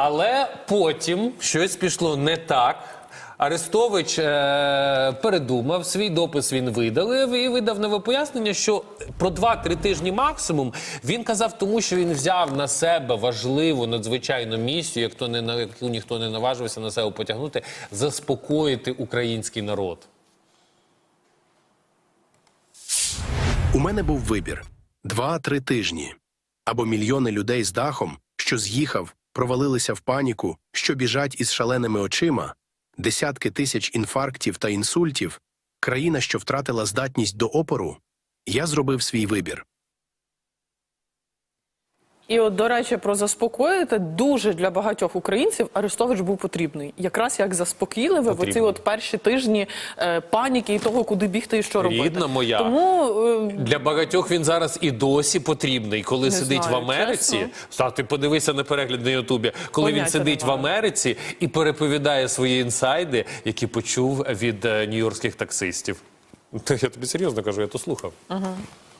Але потім щось пішло не так. Арестович е, передумав свій допис. Він видалив і видав нове пояснення, що про 2-3 тижні максимум він казав, тому що він взяв на себе важливу надзвичайну місію, як то не яку ніхто не наважився на себе потягнути, заспокоїти український народ. У мене був вибір два-три тижні або мільйони людей з дахом, що з'їхав, провалилися в паніку, що біжать із шаленими очима, десятки тисяч інфарктів та інсультів, країна, що втратила здатність до опору. Я зробив свій вибір. І от, до речі, про заспокоїти дуже для багатьох українців Арестович був потрібний. Якраз як заспокійливе в оці от перші тижні е, паніки і того, куди бігти і що робити. Рідна моя. Тому е, Для багатьох він зараз і досі потрібний, коли сидить знаю, в Америці. чесно. Та ти подивися на перегляд на Ютубі, коли він Поняття сидить в. Америці і переповідає свої інсайди, які почув від е, нью-йоркських таксистів. Та я тобі серйозно кажу, я то слухав.